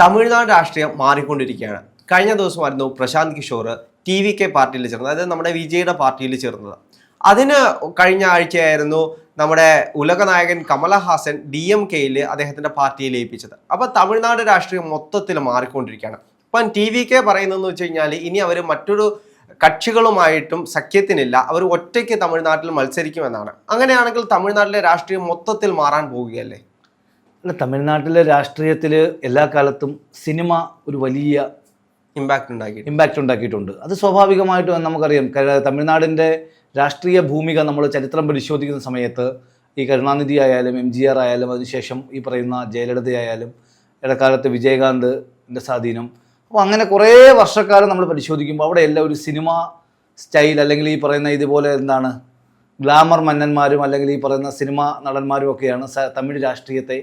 തമിഴ്നാട് രാഷ്ട്രീയം മാറിക്കൊണ്ടിരിക്കുകയാണ്. കഴിഞ്ഞ ദിവസമായിരുന്നു Prashant Kishor T V K പാർട്ടിയിൽ ചേർന്നത് അതായത് നമ്മുടെ വിജയുടെ പാർട്ടിയിൽ ചേർന്നത്. അതിന് കഴിഞ്ഞ ആഴ്ചയായിരുന്നു നമ്മുടെ ഉലകനായകൻ കമലഹാസൻ ഡി എം കെയിൽ അദ്ദേഹത്തിന്റെ പാർട്ടിയെ ലയിപ്പിച്ചത്. അപ്പോൾ തമിഴ്നാട് രാഷ്ട്രീയം മൊത്തത്തിൽ മാറിക്കൊണ്ടിരിക്കുകയാണ്. ഇപ്പം ടി വി കെ പറയുന്നതെന്ന് വെച്ച് കഴിഞ്ഞാൽ ഇനി അവർ മറ്റൊരു കക്ഷികളുമായിട്ടും സഖ്യത്തിനില്ല. അവർ ഒറ്റയ്ക്ക് തമിഴ്നാട്ടിൽ മത്സരിക്കുമെന്നാണ്. അങ്ങനെയാണെങ്കിൽ തമിഴ്നാട്ടിലെ രാഷ്ട്രീയം മൊത്തത്തിൽ മാറാൻ പോവുകയല്ലേ? അല്ല തമിഴ്നാട്ടിലെ രാഷ്ട്രീയത്തിൽ എല്ലാ കാലത്തും സിനിമ ഒരു വലിയ ഇമ്പാക്റ്റ് ഉണ്ടാക്കി. ഇമ്പാക്റ്റ് ഉണ്ടാക്കിയിട്ടുണ്ട്. അത് സ്വാഭാവികമായിട്ടും നമുക്കറിയാം. തമിഴ്നാടിന്റെ രാഷ്ട്രീയ ഭൂമിക നമ്മൾ ചരിത്രം പരിശോധിക്കുന്ന സമയത്ത് ഈ കരുണാനിധി ആയാലും എം ജി ആർ ആയാലും അതിനുശേഷം ഈ പറയുന്ന ജയലളിത ആയാലും ഇടക്കാലത്ത് വിജയകാന്തിന്റെ സ്വാധീനം. അപ്പോൾ അങ്ങനെ കുറേ വർഷക്കാലം നമ്മൾ പരിശോധിക്കുമ്പോൾ അവിടെ എല്ലാം ഒരു സിനിമ സ്റ്റൈൽ അല്ലെങ്കിൽ ഈ പറയുന്ന ഇതുപോലെ എന്താണ് ഗ്ലാമർ മന്നന്മാരും അല്ലെങ്കിൽ ഈ പറയുന്ന സിനിമ നടന്മാരും ഒക്കെയാണ് തമിഴ് രാഷ്ട്രീയത്തെ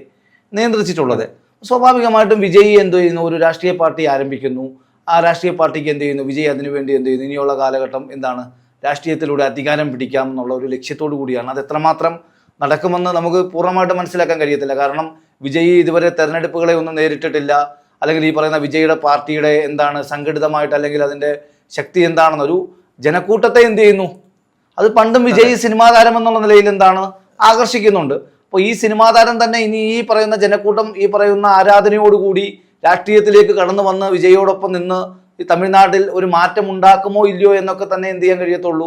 നിയന്ത്രിച്ചിട്ടുള്ളത്. സ്വാഭാവികമായിട്ടും വിജയ് എന്ത് ചെയ്യുന്നു? ഒരു രാഷ്ട്രീയ പാർട്ടി ആരംഭിക്കുന്നു. ആ രാഷ്ട്രീയ പാർട്ടിക്ക് എന്ത് ചെയ്യുന്നു? വിജയ് അതിനുവേണ്ടി എന്ത് ചെയ്യുന്നു? ഇനിയുള്ള കാലഘട്ടം എന്താണ്? രാഷ്ട്രീയത്തിലൂടെ അധികാരം പിടിക്കാം എന്നുള്ള ഒരു ലക്ഷ്യത്തോടു കൂടിയാണ്. അത് എത്രമാത്രം നടക്കുമെന്ന് നമുക്ക് പൂർണമായിട്ട് മനസ്സിലാക്കാൻ കഴിയത്തില്ല. കാരണം വിജയ് ഇതുവരെ തെരഞ്ഞെടുപ്പുകളെ ഒന്നും നേരിട്ടിട്ടില്ല. അല്ലെങ്കിൽ ഈ പറയുന്ന വിജയുടെ പാർട്ടിയുടെ എന്താണ് സംഘടിതമായിട്ട് അല്ലെങ്കിൽ അതിന്റെ ശക്തി എന്താണെന്നൊരു ജനക്കൂട്ടത്തെ എന്ത് ചെയ്യുന്നു? അത് പണ്ടും വിജയ് സിനിമാ താരം എന്നുള്ള നിലയിൽ എന്താണ്? ആകർഷിക്കുന്നുണ്ട്. അപ്പോൾ ഈ സിനിമാ താരം തന്നെ ഇനി ഈ പറയുന്ന ജനക്കൂട്ടം ഈ പറയുന്ന ആരാധനയോടുകൂടി രാഷ്ട്രീയത്തിലേക്ക് കടന്നു വന്ന് വിജയോടൊപ്പം നിന്ന് ഈ തമിഴ്നാട്ടിൽ ഒരു മാറ്റം ഉണ്ടാക്കുമോ ഇല്ലയോ എന്നൊക്കെ തന്നെ എന്ത് ചെയ്യാൻ കഴിയത്തുള്ളൂ?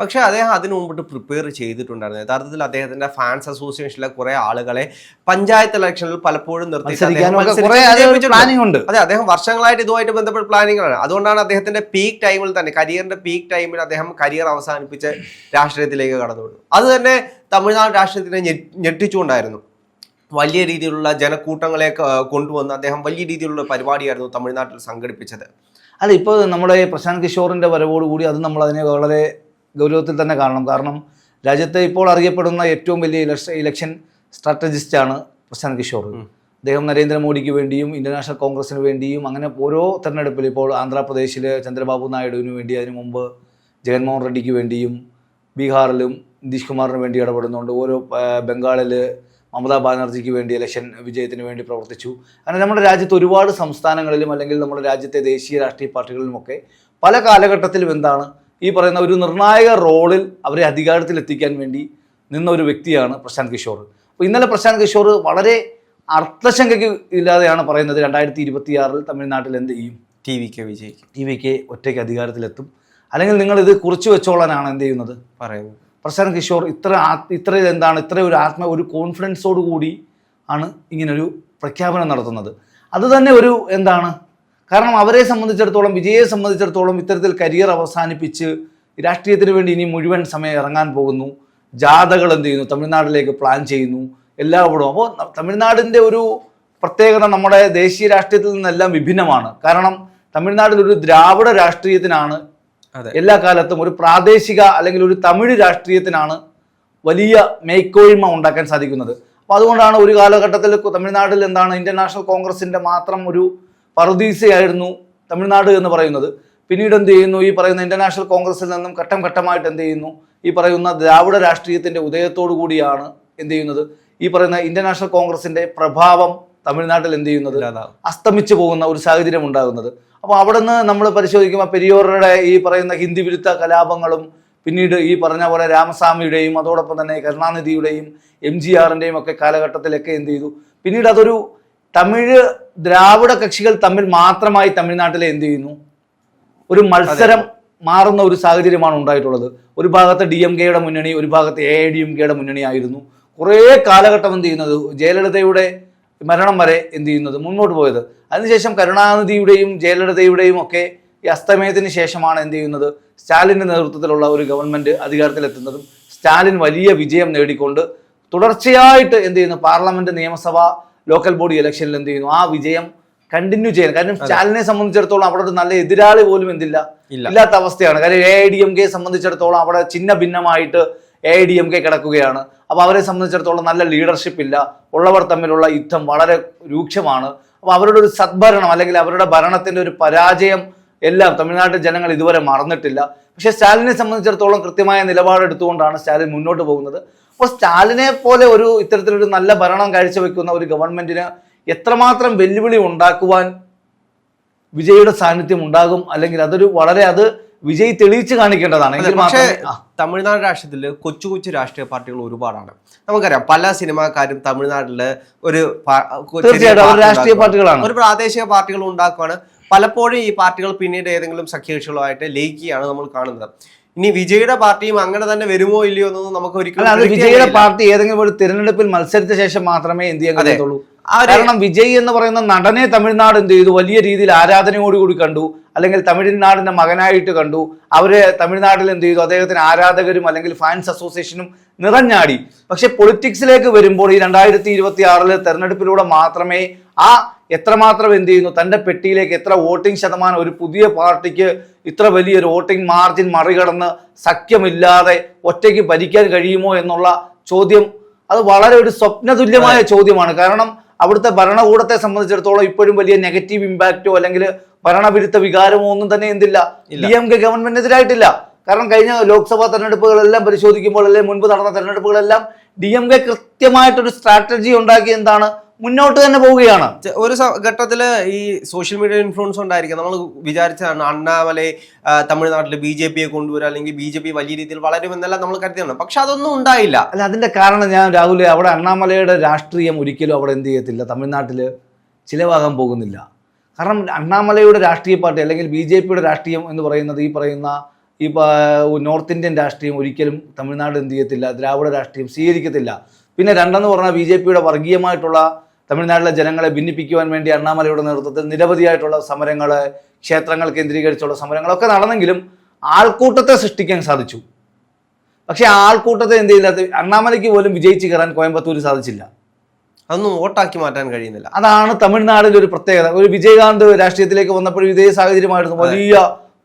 പക്ഷേ അദ്ദേഹം അതിനു മുമ്പിട്ട് പ്രിപ്പയർ ചെയ്തിട്ടുണ്ടായിരുന്നു. യഥാർത്ഥത്തിൽ അദ്ദേഹത്തിന്റെ ഫാൻസ് അസോസിയേഷനിലെ കുറെ ആളുകളെ പഞ്ചായത്ത് ഇലക്ഷനിൽ പലപ്പോഴും നിർത്തിയിട്ടുണ്ട് അതെ അദ്ദേഹം വർഷങ്ങളായിട്ട് ഇതുമായിട്ട് ബന്ധപ്പെട്ട പ്ലാനിങ്ങാണ് അതുകൊണ്ടാണ് അദ്ദേഹത്തിന്റെ പീക്ക് ടൈമിൽ തന്നെ കരിയറിന്റെ പീക്ക് ടൈമിൽ അദ്ദേഹം കരിയർ അവസാനിപ്പിച്ച് രാഷ്ട്രീയത്തിലേക്ക് കടന്നു അത് തന്നെ തമിഴ്നാട് രാഷ്ട്രീയത്തിനെ ഞെട്ടിച്ചുകൊണ്ടായിരുന്നു. വലിയ രീതിയിലുള്ള ജനക്കൂട്ടങ്ങളെ കൊണ്ടുവന്ന് അദ്ദേഹം വലിയ രീതിയിലുള്ള പരിപാടിയായിരുന്നു തമിഴ്നാട്ടിൽ സംഘടിപ്പിച്ചത്. അല്ല ഇപ്പോൾ നമ്മുടെ പ്രശാന്ത് കിഷോറിന്റെ വരവോടുകൂടി അത് നമ്മൾ അതിനെ വളരെ ഗൗരവത്തിൽ തന്നെ കാണണം. കാരണം രാജ്യത്തെ ഇപ്പോൾ അറിയപ്പെടുന്ന ഏറ്റവും വലിയ ഇലക്ഷൻ ഇലക്ഷൻ സ്ട്രാറ്റജിസ്റ്റാണ് പ്രശാന്ത് കിഷോർ. അദ്ദേഹം നരേന്ദ്രമോദിക്ക് വേണ്ടിയും ഇന്റർനാഷണൽ കോൺഗ്രസിന് വേണ്ടിയും അങ്ങനെ ഓരോ തെരഞ്ഞെടുപ്പിൽ ഇപ്പോൾ ആന്ധ്രാപ്രദേശിൽ ചന്ദ്രബാബു നായിഡുവിന് വേണ്ടി അതിനു മുമ്പ് ജഗൻമോഹൻ റെഡ്ഡിക്ക് വേണ്ടിയും ബീഹാറിലും നിതീഷ് കുമാറിന് വേണ്ടി ഇടപെടുന്നുണ്ട്. ഓരോ ബംഗാളിൽ മമതാ ബാനർജിക്ക് വേണ്ടി ഇലക്ഷൻ വിജയത്തിന് വേണ്ടി പ്രവർത്തിച്ചു. അങ്ങനെ നമ്മുടെ രാജ്യത്ത് ഒരുപാട് സംസ്ഥാനങ്ങളിലും അല്ലെങ്കിൽ നമ്മുടെ രാജ്യത്തെ ദേശീയ രാഷ്ട്രീയ പാർട്ടികളിലുമൊക്കെ പല കാലഘട്ടത്തിലും എന്താണ് ഈ പറയുന്ന ഒരു നിർണായക റോളിൽ അവരെ അധികാരത്തിൽ എത്തിക്കാൻ വേണ്ടി നിന്ന ഒരു വ്യക്തിയാണ് പ്രശാന്ത് കിഷോർ. അപ്പോൾ ഇന്നലെ പ്രശാന്ത് കിഷോർ വളരെ അർത്ഥശങ്കയ്ക്ക് ഇല്ലാതെയാണ് പറയുന്നത്. രണ്ടായിരത്തി ഇരുപത്തിയാറിൽ തമിഴ്നാട്ടിൽ എന്ത് ചെയ്യും? ടി വി കെ വിജയിക്കും. ടി വി കെ ഒറ്റയ്ക്ക് അധികാരത്തിലെത്തും. അല്ലെങ്കിൽ നിങ്ങൾ ഇത് കുറിച്ച് വെച്ചോളാനാണ് എന്ത് ചെയ്യുന്നത്? പറയുന്നത് പ്രശാന്ത് കിഷോർ ഇത്ര ഇത്ര എന്താണ് ഇത്ര ഒരു ആത്മ ഒരു കോൺഫിഡൻസോട് കൂടി ആണ് ഇങ്ങനൊരു പ്രഖ്യാപനം നടത്തുന്നത്. അത് തന്നെ ഒരു എന്താണ് കാരണം അവരെ സംബന്ധിച്ചിടത്തോളം വിജയെ സംബന്ധിച്ചിടത്തോളം ഇത്തരത്തിൽ കരിയർ അവസാനിപ്പിച്ച് രാഷ്ട്രീയത്തിന് വേണ്ടി ഇനി മുഴുവൻ സമയം ഇറങ്ങാൻ പോകുന്നു. ജാഥകൾ എന്ത് ചെയ്യുന്നു? തമിഴ്നാട്ടിലേക്ക് പ്ലാൻ ചെയ്യുന്നു. എല്ലാവരും അപ്പോൾ തമിഴ്നാടിന്റെ ഒരു പ്രത്യേകത നമ്മുടെ ദേശീയ രാഷ്ട്രീയത്തിൽ നിന്നെല്ലാം വിഭിന്നമാണ്. കാരണം തമിഴ്നാട്ടിൽ ഒരു ദ്രാവിഡ രാഷ്ട്രീയത്തിനാണ് അതെ. എല്ലാ കാലത്തും ഒരു പ്രാദേശിക അല്ലെങ്കിൽ ഒരു തമിഴ് രാഷ്ട്രീയത്തിനാണ് വലിയ മേക്കോയ്മ ഉണ്ടാക്കാൻ സാധിക്കുന്നത്. അപ്പോൾ അതുകൊണ്ടാണ് ഒരു കാലഘട്ടത്തിൽ തമിഴ്നാട്ടിൽ എന്താണ് ഇന്ത്യൻ നാഷണൽ കോൺഗ്രസിന്റെ മാത്രം ഒരു പറുദീസയായിരുന്നു തമിഴ്നാട് എന്ന് പറയുന്നത്. പിന്നീട് എന്ത് ചെയ്യുന്നു? ഈ പറയുന്ന ഇന്റർനാഷണൽ നാഷണൽ കോൺഗ്രസിൽ നിന്നും ഘട്ടം ഘട്ടമായിട്ട് എന്ത് ചെയ്യുന്നു? ഈ പറയുന്ന ദ്രാവിഡ രാഷ്ട്രീയത്തിന്റെ ഉദയത്തോടു കൂടിയാണ് എന്ത് ചെയ്യുന്നത്? ഈ പറയുന്ന ഇന്റർനാഷണൽ നാഷണൽ കോൺഗ്രസിന്റെ പ്രഭാവം തമിഴ്നാട്ടിൽ എന്ത് ചെയ്യുന്നത്? അസ്തമിച്ചു പോകുന്ന ഒരു സാഹചര്യം ഉണ്ടാകുന്നത്. അപ്പോൾ അവിടെ നിന്ന് നമ്മൾ പരിശോധിക്കുമ്പോൾ പെരിയോറുടെ ഈ പറയുന്ന ഹിന്ദി വിരുദ്ധ കലാപങ്ങളും പിന്നീട് ഈ പറഞ്ഞ പോലെ രാമസ്വാമിയുടെയും അതോടൊപ്പം തന്നെ കരുണാനിധിയുടെയും എം ജി ആറിന്റെയും ഒക്കെ കാലഘട്ടത്തിലൊക്കെ എന്ത് ചെയ്തു? പിന്നീട് അതൊരു തമിഴ് ദ്രാവിഡ കക്ഷികൾ തമ്മിൽ മാത്രമായി തമിഴ്നാട്ടിലെ എന്ത് ചെയ്യുന്നു? ഒരു മത്സരം മാറുന്ന ഒരു സാഹചര്യമാണ് ഉണ്ടായിട്ടുള്ളത്. ഒരു ഭാഗത്ത് ഡി എം കെയുടെ മുന്നണി ഒരു ഭാഗത്ത് എ ഡി എം കെയുടെ മുന്നണി ആയിരുന്നു. കുറേ കാലഘട്ടം എന്ത് ചെയ്യുന്നത്? ജയലളിതയുടെ മരണം വരെ എന്ത് ചെയ്യുന്നത്? മുന്നോട്ട് പോയത്. അതിനുശേഷം കരുണാനിധിയുടെയും ജയലളിതയുടെയും ഒക്കെ ഈ അസ്തമയത്തിന് ശേഷമാണ് എന്ത് ചെയ്യുന്നത്? സ്റ്റാലിന്റെ നേതൃത്വത്തിലുള്ള ഒരു ഗവൺമെന്റ് അധികാരത്തിലെത്തുന്നതും സ്റ്റാലിൻ വലിയ വിജയം നേടിക്കൊണ്ട് തുടർച്ചയായിട്ട് എന്ത് ചെയ്യുന്നു? പാർലമെന്റ് നിയമസഭ ലോക്കൽ ബോഡി ഇലക്ഷനിൽ എന്ത് ചെയ്യുന്നു? ആ വിജയം കണ്ടിന്യൂ ചെയ്യണം. കാരണം സ്റ്റാലിനെ സംബന്ധിച്ചിടത്തോളം അവിടെ ഒരു നല്ല എതിരാളി പോലും എന്തില്ല? ഇല്ല. ഇല്ലാത്ത അവസ്ഥയാണ്. കാര്യം എ ഡി എം കെ സംബന്ധിച്ചിടത്തോളം അവിടെ ചിഹ്ന ഭിന്നമായിട്ട് എ ഡി എം കെ കിടക്കുകയാണ്. അപ്പോൾ അവരെ സംബന്ധിച്ചിടത്തോളം നല്ല ലീഡർഷിപ്പ് ഇല്ല. ഉള്ളവർ തമ്മിലുള്ള യുദ്ധം വളരെ രൂക്ഷമാണ്. അപ്പോൾ അവരുടെ ഒരു സദ്ഭരണം അല്ലെങ്കിൽ അവരുടെ ഭരണത്തിന്റെ ഒരു പരാജയം എല്ലാം തമിഴ്നാട്ടിൽ ജനങ്ങൾ ഇതുവരെ മറന്നിട്ടില്ല. പക്ഷേ സ്റ്റാലിനെ സംബന്ധിച്ചിടത്തോളം കൃത്യമായ നിലപാടെടുത്തുകൊണ്ടാണ് സ്റ്റാലിൻ മുന്നോട്ട് പോകുന്നത്. അപ്പോൾ സ്റ്റാലിനെ പോലെ ഒരു ഇത്തരത്തിലൊരു നല്ല ഭരണം കാഴ്ചവെക്കുന്ന ഒരു ഗവൺമെന്റിന് എത്രമാത്രം വെല്ലുവിളി ഉണ്ടാക്കുവാൻ വിജയുടെ സാന്നിധ്യം ഉണ്ടാകും? അല്ലെങ്കിൽ അതൊരു വളരെ അത് വിജയ് തെളിയിച്ചു കാണിക്കേണ്ടതാണ്. പക്ഷേ തമിഴ്നാട് രാഷ്ട്രീയത്തിൽ കൊച്ചു കൊച്ചു രാഷ്ട്രീയ പാർട്ടികൾ ഒരുപാടാണ്. നമുക്കറിയാം പല സിനിമാക്കാരും തമിഴ്നാട്ടിൽ ഒരു രാഷ്ട്രീയ പാർട്ടികളാണ്. ഒരു പ്രാദേശിക പാർട്ടികൾ ഉണ്ടാക്കുവാണ്. പലപ്പോഴും ഈ പാർട്ടികൾ പിന്നീട് ഏതെങ്കിലും സഖ്യകക്ഷികളുമായിട്ട് ലയിക്കുകയാണ് നമ്മൾ കാണുന്നത്. ഇനി വിജയുടെ പാർട്ടിയും അങ്ങനെ തന്നെ വരുമോ ഇല്ലയോ എന്നൊന്നും നമുക്ക് ഒരിക്കലും അത് വിജയുടെ പാർട്ടി ഏതെങ്കിലും ഒരു തിരഞ്ഞെടുപ്പിൽ മത്സരിച്ച ശേഷം മാത്രമേ എന്ത് ചെയ്യാൻ കഴിയത്തുള്ളൂ കാരണം വിജയ് എന്ന് പറയുന്ന നടനെ തമിഴ്നാട് എന്ത് ചെയ്തു? വലിയ രീതിയിൽ ആരാധനയോടുകൂടി കണ്ടു. അല്ലെങ്കിൽ തമിഴ്നാടിന്റെ മകനായിട്ട് കണ്ടു. അവരെ തമിഴ്നാട്ടിൽ എന്ത് ചെയ്തു? അദ്ദേഹത്തിന് ആരാധകരും അല്ലെങ്കിൽ ഫാൻസ് അസോസിയേഷനും നിറഞ്ഞാടി. പക്ഷെ പൊളിറ്റിക്സിലേക്ക് വരുമ്പോൾ ഈ രണ്ടായിരത്തി ഇരുപത്തി ആറിൽ തെരഞ്ഞെടുപ്പിലൂടെ മാത്രമേ ആ എത്രമാത്രം എന്ത് ചെയ്യുന്നു? തന്റെ പെട്ടിയിലേക്ക് എത്ര വോട്ടിംഗ് ശതമാനം ഒരു പുതിയ പാർട്ടിക്ക് ഇത്ര വലിയൊരു വോട്ടിംഗ് മാർജിൻ മറികടന്ന് സഖ്യമില്ലാതെ ഒറ്റയ്ക്ക് ഭരിക്കാൻ കഴിയുമോ എന്നുള്ള ചോദ്യം. അത് വളരെ ഒരു സ്വപ്നതുല്യമായ ചോദ്യമാണ്. കാരണം അവിടുത്തെ ഭരണകൂടത്തെ സംബന്ധിച്ചിടത്തോളം ഇപ്പോഴും വലിയ നെഗറ്റീവ് ഇമ്പാക്റ്റോ അല്ലെങ്കിൽ ഭരണവിരുദ്ധ വികാരമോ ഒന്നും തന്നെ എന്തില്ല. ഡി എം കെ ഗവൺമെന്റിനെതിരായിട്ടില്ല. കാരണം കഴിഞ്ഞ ലോക്സഭാ തെരഞ്ഞെടുപ്പുകളെല്ലാം പരിശോധിക്കുമ്പോൾ അല്ലെങ്കിൽ മുൻപ് നടന്ന തെരഞ്ഞെടുപ്പുകളെല്ലാം ഡി എം കെ കൃത്യമായിട്ടൊരു സ്ട്രാറ്റജി ഉണ്ടാക്കി എന്താണ്? മുന്നോട്ട് തന്നെ പോവുകയാണ്. ഒരു ഘട്ടത്തിൽ ഈ സോഷ്യൽ മീഡിയ ഇൻഫ്ലുവൻസ് ഉണ്ടായിരിക്കും നമ്മൾ വിചാരിച്ചതാണ് അണ്ണാമലെ തമിഴ്നാട്ടിൽ ബി ജെ പിയെ കൊണ്ടുവരിക അല്ലെങ്കിൽ ബി ജെ പി വലിയ രീതിയിൽ വളരുമെന്നെല്ലാം നമ്മൾ കരുതിയാണ് പക്ഷെ അതൊന്നും ഉണ്ടായില്ല. അല്ല അതിന്റെ കാരണം ഞാൻ രാഹുൽ അവിടെ അണ്ണാമലയുടെ രാഷ്ട്രീയം ഒരിക്കലും അവിടെ എന്ത് ചെയ്യത്തില്ല. തമിഴ്നാട്ടിൽ ചിലവാകാൻ പോകുന്നില്ല. കാരണം അണ്ണാമലയുടെ രാഷ്ട്രീയ പാർട്ടി അല്ലെങ്കിൽ ബി ജെ പിയുടെ രാഷ്ട്രീയം എന്ന് പറയുന്നത് ഈ പറയുന്ന ഈ നോർത്ത് ഇന്ത്യൻ രാഷ്ട്രീയം ഒരിക്കലും തമിഴ്നാട് എന്ത് ചെയ്യത്തില്ല ദ്രാവിഡ രാഷ്ട്രീയം സ്വീകരിക്കത്തില്ല. പിന്നെ രണ്ടെന്ന് പറഞ്ഞാൽ ബി ജെ പിയുടെ വർഗീയമായിട്ടുള്ള തമിഴ്നാട്ടിലെ ജനങ്ങളെ ഭിന്നിപ്പിക്കുവാൻ വേണ്ടി അണ്ണാമലയുടെ നേതൃത്വത്തിൽ നിരവധിയായിട്ടുള്ള സമരങ്ങൾ ക്ഷേത്രങ്ങൾ കേന്ദ്രീകരിച്ചുള്ള സമരങ്ങളൊക്കെ നടന്നെങ്കിലും ആൾക്കൂട്ടത്തെ സൃഷ്ടിക്കാൻ സാധിച്ചു. പക്ഷെ ആൾക്കൂട്ടത്തെ എന്ത് ചെയ്യില്ല അണ്ണാമലയ്ക്ക് പോലും വിജയിച്ച് കയറാൻ കോയമ്പത്തൂർ സാധിച്ചില്ല. അതൊന്നും വോട്ടാക്കി മാറ്റാൻ കഴിയുന്നില്ല. അതാണ് തമിഴ്നാടിന്റെ ഒരു പ്രത്യേകത. ഒരു വിജയകാന്ത് രാഷ്ട്രീയത്തിലേക്ക് വന്നപ്പോഴും ഇതേ സാഹചര്യമായിരുന്നു. വലിയ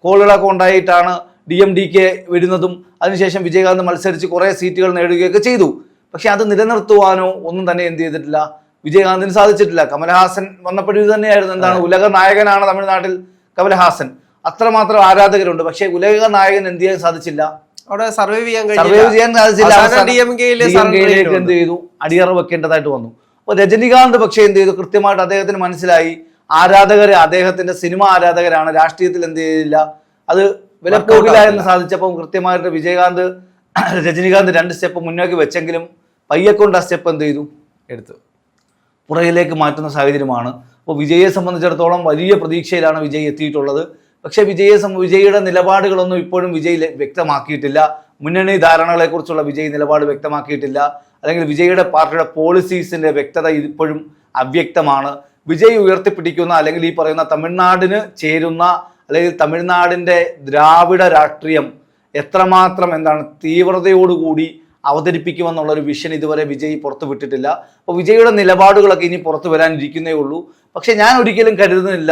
കോളിളക്കം ഉണ്ടായിട്ടാണ് ഡി എം ഡി കെ വരുന്നതും അതിനുശേഷം വിജയകാന്ത് മത്സരിച്ച് കുറേ സീറ്റുകൾ നേടുകയൊക്കെ ചെയ്തു. പക്ഷെ അത് നിലനിർത്തുവാനോ ഒന്നും തന്നെ എന്ത് ചെയ്തിട്ടില്ല. വിജയകാന്തിന് സാധിച്ചിട്ടില്ല. കമലഹാസൻ വന്നപ്പോഴും ഇത് തന്നെയായിരുന്നു. എന്താണ്? ഉലക നായകനാണ് തമിഴ്നാട്ടിൽ കമലഹാസൻ. അത്രമാത്രം ആരാധകരുണ്ട്. പക്ഷേ ഉലക നായകൻ എന്ത് ചെയ്യാൻ സാധിച്ചില്ല? അവിടെ സർവൈവ് ചെയ്യാൻ സർവൈവ് ചെയ്യാൻ സാധിച്ചില്ല. എന്ത് ചെയ്തു. അടിയറ വെക്കേണ്ടതായിട്ട് വന്നു. അപ്പോൾ രജനികാന്ത് പക്ഷേ എന്ത് ചെയ്തു? കൃത്യമായിട്ട് അദ്ദേഹത്തിന് മനസ്സിലായി. ആരാധകര് അദ്ദേഹത്തിന്റെ സിനിമ ആരാധകരാണ്. രാഷ്ട്രീയത്തിൽ എന്ത് ചെയ്തില്ല. അത് വിലപ്പോകില്ല എന്ന് സാധിച്ചപ്പോൾ കൃത്യമായിട്ട് വിജയകാന്ത് രജനികാന്ത് രണ്ട് സ്റ്റെപ്പ് മുന്നോട്ട് വെച്ചെങ്കിലും പയ്യക്കൊണ്ട് ആ സ്റ്റെപ്പ് എന്ത് ചെയ്തു? എടുത്തു. പുറകിലേക്ക് മാറ്റുന്ന സാഹചര്യമാണ്. അപ്പോൾ വിജയെ സംബന്ധിച്ചിടത്തോളം വലിയ പ്രതീക്ഷയിലാണ് വിജയ് എത്തിയിട്ടുള്ളത്. പക്ഷേ വിജയെ വിജയുടെ നിലപാടുകളൊന്നും ഇപ്പോഴും വിജയ് വ്യക്തമാക്കിയിട്ടില്ല. മുന്നണി ധാരണകളെക്കുറിച്ചുള്ള വിജയ് നിലപാട് വ്യക്തമാക്കിയിട്ടില്ല. അല്ലെങ്കിൽ വിജയുടെ പാർട്ടിയുടെ പോളിസീസിന്റെ വ്യക്തത ഇപ്പോഴും അവ്യക്തമാണ്. വിജയ് ഉയർത്തിപ്പിടിക്കുന്ന അല്ലെങ്കിൽ ഈ പറയുന്ന തമിഴ്നാടിന് ചേരുന്ന അല്ലെങ്കിൽ തമിഴ്നാടിന്റെ ദ്രാവിഡ രാഷ്ട്രീയം എത്രമാത്രം എന്താണ് തീവ്രതയോടുകൂടി അവതരിപ്പിക്കുമെന്നുള്ള ഒരു വിഷൻ ഇതുവരെ വിജയ് പുറത്തു വിട്ടിട്ടില്ല. അപ്പോൾ വിജയുടെ നിലപാടുകളൊക്കെ ഇനി പുറത്തു വരാനിരിക്കുന്നേ ഉള്ളൂ. പക്ഷെ ഞാൻ ഒരിക്കലും കരുതുന്നില്ല.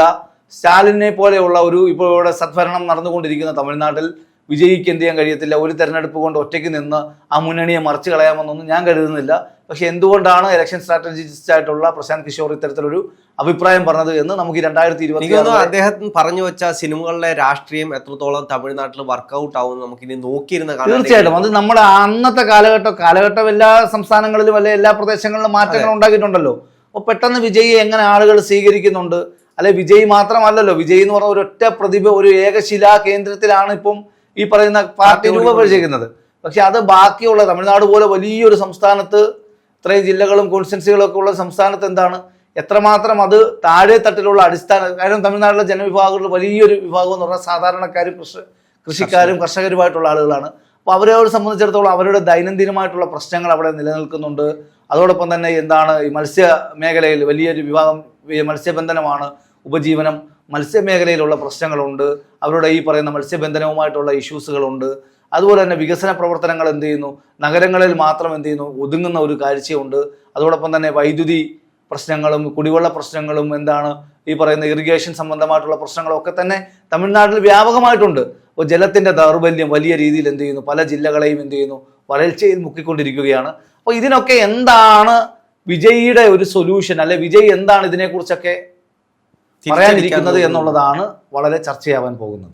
സ്റ്റാലിനെ പോലെയുള്ള ഒരു ഇപ്പോൾ ഇവിടെ സദ്ഭരണം നടന്നുകൊണ്ടിരിക്കുന്ന തമിഴ്നാട്ടിൽ വിജയിക്ക് എന്ത് ചെയ്യാൻ കഴിയത്തില്ല? ഒരു തെരഞ്ഞെടുപ്പ് കൊണ്ട് ഒറ്റയ്ക്ക് നിന്ന് ആ മുന്നണിയെ മറിച്ച് കളയാമെന്നൊന്നും ഞാൻ കരുതുന്നില്ല. പക്ഷെ എന്തുകൊണ്ടാണ് ഇലക്ഷൻ സ്ട്രാറ്റജിസ്റ്റ് ആയിട്ടുള്ള പ്രശാന്ത് കിഷോർ ഇത്തരത്തിലൊരു അഭിപ്രായം പറഞ്ഞത് എന്ന് നമുക്ക് ഈ രണ്ടായിരത്തി ഇരുപത്തി അദ്ദേഹം പറഞ്ഞു വെച്ച സിനിമകളിലെ രാഷ്ട്രീയം എത്രത്തോളം തമിഴ്നാട്ടിൽ വർക്കൗട്ട് ആവും നമുക്ക് ഇനി നോക്കിയിരുന്ന തീർച്ചയായിട്ടും. അത് നമ്മുടെ അന്നത്തെ കാലഘട്ടം കാലഘട്ടം എല്ലാ സംസ്ഥാനങ്ങളിലും അല്ലെ എല്ലാ പ്രദേശങ്ങളിലും മാറ്റങ്ങൾ ഉണ്ടാക്കിയിട്ടുണ്ടല്ലോ. അപ്പോൾ പെട്ടെന്ന് വിജയിയെ എങ്ങനെ ആളുകൾ സ്വീകരിക്കുന്നുണ്ട്? അല്ലെ വിജയ് മാത്രമല്ലല്ലോ. വിജയ് എന്ന് പറഞ്ഞ ഒരൊറ്റ പ്രതിഭ ഒരു ഏകശിലാ കേന്ദ്രത്തിലാണ് ഇപ്പം ഈ പറയുന്ന പാർട്ടി രൂപപ്പെടുത്തിയിരിക്കുന്നത് പക്ഷെ അത് ബാക്കിയുള്ള തമിഴ്നാട് പോലെ വലിയൊരു സംസ്ഥാനത്ത് ഇത്രയും ജില്ലകളും കോൺസ്റ്റൻസികളും ഒക്കെ ഉള്ള സംസ്ഥാനത്ത് എന്താണ്? എത്രമാത്രം അത് താഴെ തട്ടിലുള്ള അടിസ്ഥാന കാരണം തമിഴ്നാട്ടിലെ ജനവിഭാഗങ്ങളിൽ വലിയൊരു വിഭാഗം എന്ന് പറഞ്ഞാൽ സാധാരണക്കാരും കൃഷി കൃഷിക്കാരും കർഷകരുമായിട്ടുള്ള ആളുകളാണ്. അപ്പോൾ അവരോട് സംബന്ധിച്ചിടത്തോളം അവരുടെ ദൈനംദിനമായിട്ടുള്ള പ്രശ്നങ്ങൾ അവിടെ നിലനിൽക്കുന്നുണ്ട്. അതോടൊപ്പം തന്നെ എന്താണ് ഈ മത്സ്യ മേഖലയിൽ വലിയൊരു വിഭാഗം മത്സ്യബന്ധനമാണ് ഉപജീവനം മത്സ്യമേഖലയിലുള്ള പ്രശ്നങ്ങളുണ്ട്. അവരുടെ ഈ പറയുന്ന മത്സ്യബന്ധനവുമായിട്ടുള്ള ഇഷ്യൂസുകളുണ്ട്. അതുപോലെ തന്നെ വികസന പ്രവർത്തനങ്ങൾ എന്ത് ചെയ്യുന്നു? നഗരങ്ങളിൽ മാത്രം എന്ത് ചെയ്യുന്നു? ഒതുങ്ങുന്ന ഒരു കാഴ്ചയുണ്ട്. അതോടൊപ്പം തന്നെ വൈദ്യുതി പ്രശ്നങ്ങളും കുടിവെള്ള പ്രശ്നങ്ങളും എന്താണ് ഈ പറയുന്ന ഇറിഗേഷൻ സംബന്ധമായിട്ടുള്ള പ്രശ്നങ്ങളൊക്കെ തന്നെ തമിഴ്നാട്ടിൽ വ്യാപകമായിട്ടുണ്ട്. അപ്പോൾ ജലത്തിന്റെ ദൗർബല്യം വലിയ രീതിയിൽ എന്ത് ചെയ്യുന്നു? പല ജില്ലകളെയും എന്ത് ചെയ്യുന്നു? വരൾച്ചയിൽ മുക്കിക്കൊണ്ടിരിക്കുകയാണ്. അപ്പോൾ ഇതിനൊക്കെ എന്താണ് വിജയിയുടെ ഒരു സൊല്യൂഷൻ അല്ലെ വിജയ് എന്താണ് ഇതിനെക്കുറിച്ചൊക്കെ പറയാനിരിക്കുന്നത് എന്നുള്ളതാണ് വളരെ ചർച്ചയാവാൻ പോകുന്നത്.